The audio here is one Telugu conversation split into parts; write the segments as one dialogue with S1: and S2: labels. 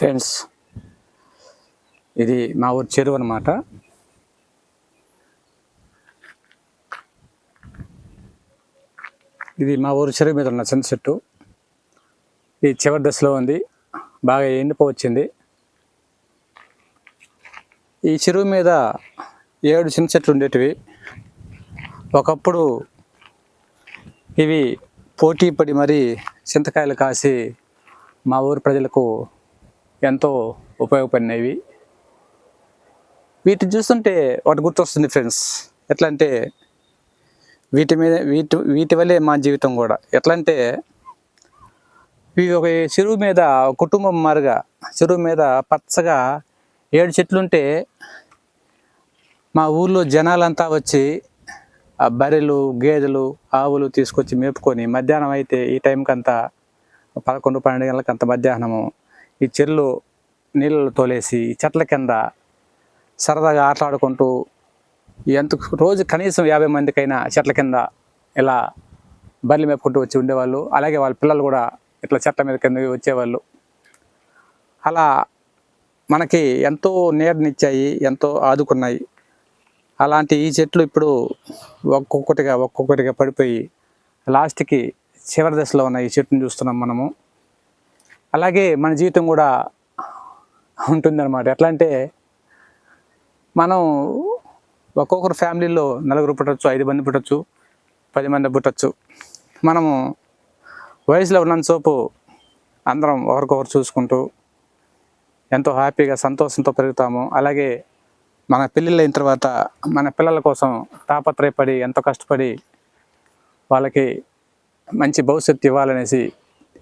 S1: ఫ్రెండ్స్ ఇది మా ఊరు చెరువు అనమాట ఇది మా ఊరు చెరువు మీద ఉన్న చిన్న చెట్టు. ఇది చివరి దశలో ఉంది. బాగా ఎండిపోవచ్చింది. ఈ చెరువు మీద ఏడు చిన్న చెట్లు ఉండేటివి. ఒకప్పుడు ఇవి పోటీ పడి మరి చింతకాయలు కాసి మా ఊరు ప్రజలకు ఎంతో ఉపయోగపడినవి. వీటిని చూస్తుంటే ఒకటి గుర్తొస్తుంది ఫ్రెండ్స్. ఎట్లా అంటే వీటి మీద వీటి వీటి వల్లే మా జీవితం కూడా. ఎట్లా అంటే ఇవి ఒక చెరువు మీద కుటుంబం మారుగా చెరువు మీద పచ్చగా ఏడు చెట్లుంటే మా ఊర్లో జనాలంతా వచ్చి ఆ బర్రెలు గేదెలు ఆవులు తీసుకొచ్చి మేపుకొని మధ్యాహ్నం అయితే ఈ టైంకి అంతా పదకొండు పన్నెండు గంటలకు అంత మధ్యాహ్నము ఈ చెర్లు నీళ్ళలో తోలేసి చెట్ల కింద సరదాగా ఆటలాడుకుంటూ ఎంత రోజు కనీసం యాభై మందికైనా చెట్ల కింద ఇలా బర్రెలు మేపుకుంటూ వచ్చి ఉండేవాళ్ళు. అలాగే వాళ్ళ పిల్లలు కూడా ఇట్లా చెట్ల మీద కింద వచ్చేవాళ్ళు. అలా మనకి ఎంతో నీడనిచ్చాయి ఎంతో ఆదుకున్నాయి. అలాంటి ఈ చెట్లు ఇప్పుడు ఒక్కొక్కటిగా ఒక్కొక్కటిగా పడిపోయి లాస్ట్కి చివరి దశలో ఉన్న ఈ చెట్టును చూస్తున్నాం మనము. అలాగే మన జీవితం కూడా ఉంటుందన్నమాట. ఎట్లా అంటే మనం ఒక్కొక్కరు ఫ్యామిలీలో నలుగురు పుట్టచ్చు ఐదు మంది పుట్టచ్చు పది మంది పుట్టచ్చు. మనము వయసులో ఉన్నంతసేపు అందరం ఒకరికొకరు చూసుకుంటూ ఎంతో హ్యాపీగా సంతోషంతో పెరుగుతాము. అలాగే మన పెళ్ళిళ్ళు అయిన తర్వాత మన పిల్లల కోసం తాపత్రయపడి ఎంతో కష్టపడి వాళ్ళకి మంచి భవిష్యత్తు ఇవ్వాలనేసి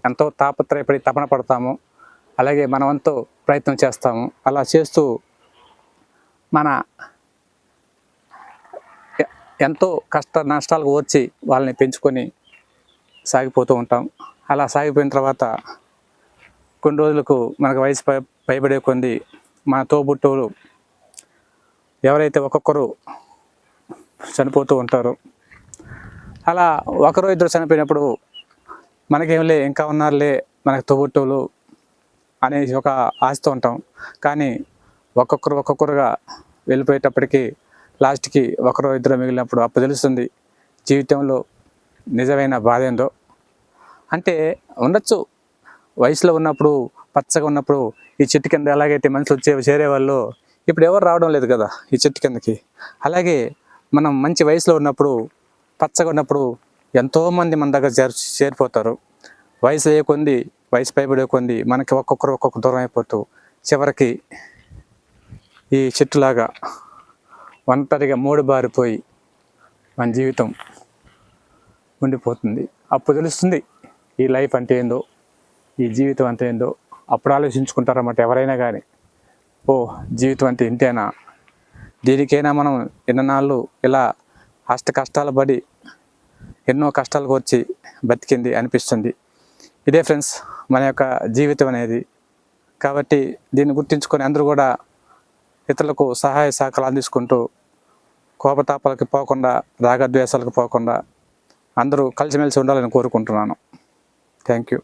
S1: ఎంతో తాపత్రయపడి తపన పడతాము. అలాగే మనమంతో ప్రయత్నం చేస్తాము. అలా చేస్తూ మన ఎంతో కష్ట నష్టాలకు వచ్చి వాళ్ళని పెంచుకొని సాగిపోతూ ఉంటాం. అలా సాగిపోయిన తర్వాత కొన్ని రోజులకు మనకు వయసు పై పైబడే కొంది మన తోబుట్టువులు ఎవరైతే ఒక్కొక్కరు చనిపోతూ ఉంటారో అలా ఒకరు ఇద్దరు చనిపోయినప్పుడు మనకేంలే ఇంకా ఉన్నారులే మనకు తోబుట్టువులు అనేసి ఒక ఆశతో ఉంటాం. కానీ ఒక్కొక్కరు ఒక్కొక్కరుగా వెళ్ళిపోయేటప్పటికీ లాస్ట్కి ఒకరు ఇద్దరు మిగిలినప్పుడు అప్పుడు తెలుస్తుంది జీవితంలో నిజమైన బాధ ఏందో. అంటే ఉండొచ్చు. వయసులో ఉన్నప్పుడు పచ్చగా ఉన్నప్పుడు ఈ చెట్టు కింద ఎలాగైతే మనుషులు వచ్చే చేరేవాళ్ళు ఇప్పుడు ఎవరు రావడం లేదు కదా ఈ చెట్టు కిందకి. అలాగే మనం మంచి వయసులో ఉన్నప్పుడు పచ్చగా ఉన్నప్పుడు ఎంతోమంది మన దగ్గర చేరు చేరిపోతారు. వయసు అయ్యే కొంది వయసు పైబడే కొంది మనకి ఒక్కొక్కరు ఒక్కొక్క దూరం అయిపోతూ చివరికి ఈ చెట్టులాగా ఒంటరిగా మూడు బారిపోయి మన జీవితం ఉండిపోతుంది. అప్పుడు తెలుస్తుంది ఈ లైఫ్ అంటే ఏందో ఈ జీవితం అంటే ఏందో. అప్పుడు ఆలోచించుకుంటారన్నమాట ఎవరైనా కానీ ఓ జీవితం అంటే ఇంతేనా? దీనికైనా మనం ఎన్ననాళ్ళు ఇలా అష్ట కష్టాలు పడి ఎన్నో కష్టాలకు వచ్చి బతికింది అనిపిస్తుంది. ఇదే ఫ్రెండ్స్ మన యొక్క జీవితం అనేది. కాబట్టి దీన్ని గుర్తించుకొని అందరూ కూడా ఇతరులకు సహాయ సహకారాలు అందించుకుంటూ కోపతాపాలకు పోకుండా రాగద్వేషాలకు పోకుండా అందరూ కలిసిమెలిసి ఉండాలని కోరుకుంటున్నాను. Thank you